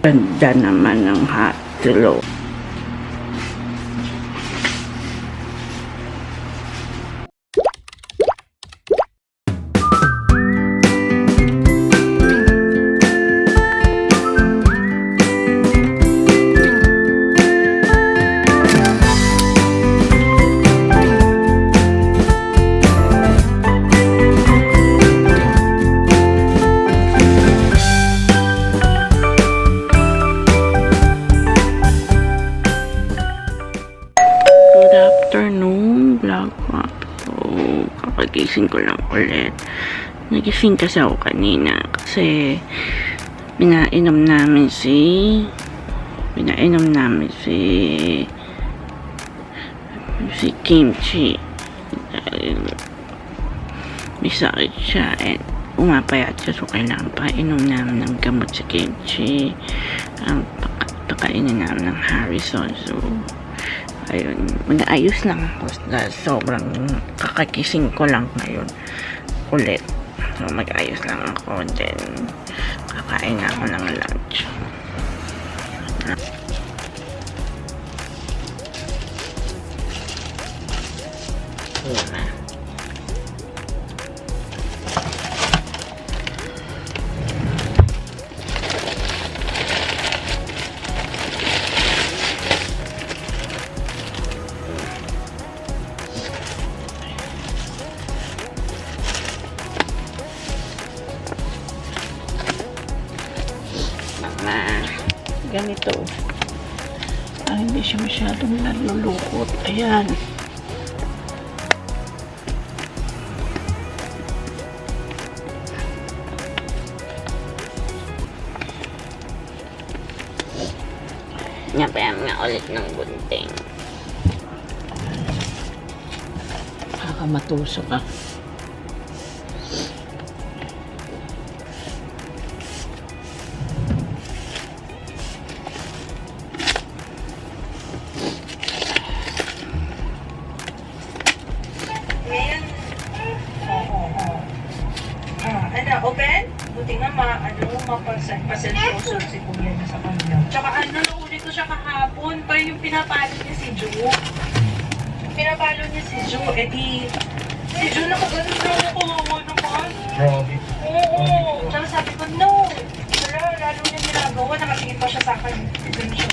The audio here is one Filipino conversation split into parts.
Ganda naman ng hotdog. Good kakagising ko lang ulit. Nagising kasi ako kanina kasi pinainom namin si pinainom namin si si Kimchi. Dahil may sakit siya and umapayat siya so kailangan painom namin ng gamot si Kimchi. Ang paka- pakainin namin ng Harrison so ayun, mag-ayos lang ako dahil sobrang kakakising ko lang ngayon ulit. So, mag-ayos lang ako then kakain na ako ng lunch. Ganito. Ah, hindi siya masyadong nalulukot. Ayan. Napayam nga ulit ng gunting. Kakamatusok ah. Pinapalo niya si Ju. Pinapalo niya si Ju, eh di, si Ju nakaganon na ako, naman. Grabe. Oo, tsaka sabi ko, no. Wala, lalo niya ginagawa, nakatingin pa siya sa akin. Ganun siya.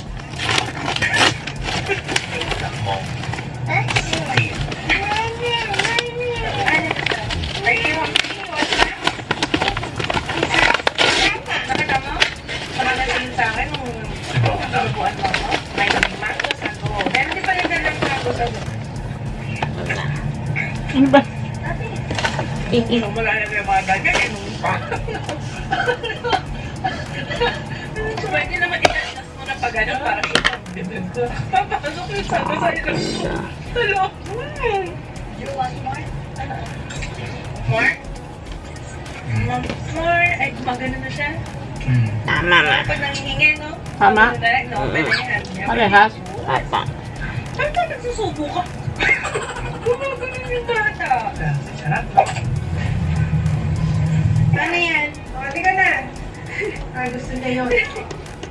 Ano Ano ba? Nung wala na yung mga ganyan, nung pa. Pwede naman i-adjust mo na pag ano, para. Papasok yung sabi sa ilang ko. Hello. Mm. You want more? More? More? Ay, gumagano na siya. Tama na. Pag nangihingi, no? Tama. No? Na yan. Parehas? Apa. Saan ka nagsusubo ka? Sarap. Ano yan? O, ka na. Ay, gusto niya yun.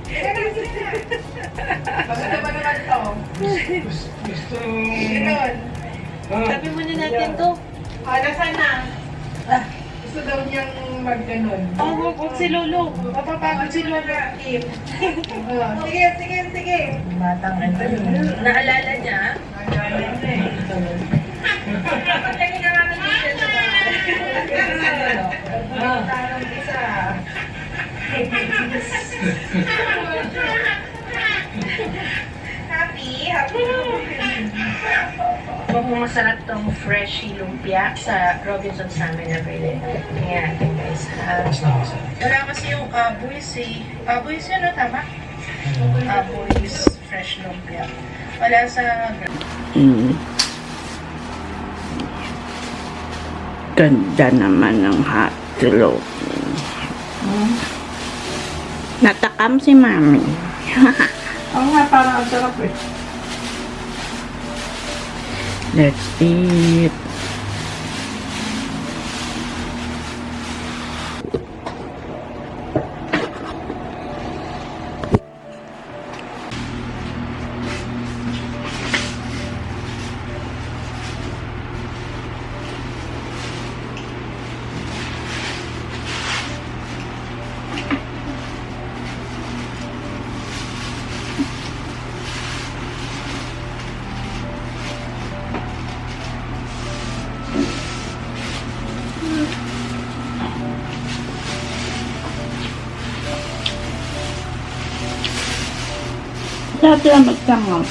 Teka na, sige na. Maganda ba naman to? Gusto, gusto Ganon. Ah, Sabi muna natin to. Ah, nasaan na? Gusto daw niyang mag-ganon. Oh, wag, wag si Lolo. Mapapagod si Lolo. Oh, sige, sige, sige. Batang ito. Naalala niya? Nagagaling na eh. Dapat lagi na namin dito sa bahay. Isa. Happy? Happy? Mukhang masarap tong fresh lumpia sa Robinson's namin na pwede. Tingnan natin guys. na mas. wala kasi yung aboys eh. Aboys yun, no? Tama? Aboys fresh lumpia. Wala sa... Mm. Ganda naman ng hotdog. Natakam si Mami. Oo nga, parang ang sarap eh. Let's eat. Sarap sila magtangaw.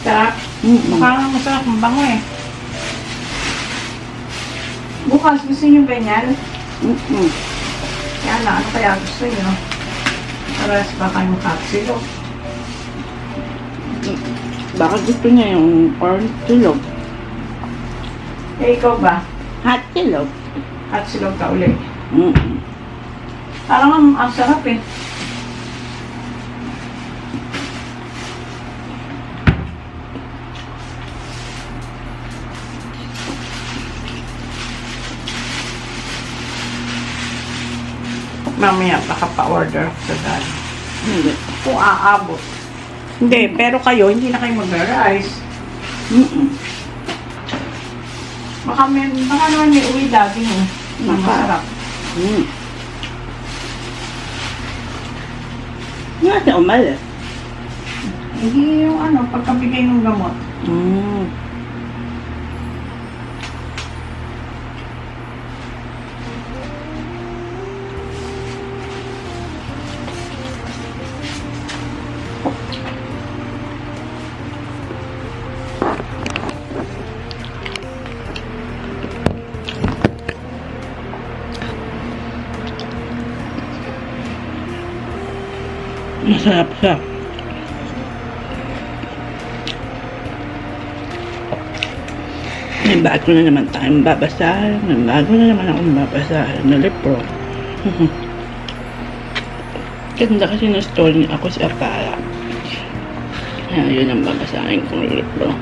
Sarap. Mm-mm. Parang masarap ang bango eh. Bukas gusto niyo ganyan? Mm-mm. Yan na, ano kaya gusto niyo? Pares ba kayong kapsilo? Baka gusto niya yung corn silog. Eh, ikaw ba? Hot silog. At silog ka ulit. Mm-mm. Parang ang, ang sarap eh. Mamaya, baka pa-order sa dad. Hindi. Kung aabot. Hindi, pero kayo, hindi na kayo mag-rice. Mm-mm. Baka, may, baka naman may uwi dati mo. Baka. masarap. Mm. Nga siya umalis. Hindi yung ano, pagkabigay ng gamot. Mm. Masarap siya. May bago na naman tayong babasahin. May bago na naman akong babasahin na libro. Ganda kasi na story ni ako sa Apara. Kaya yun ang babasahin kong libro.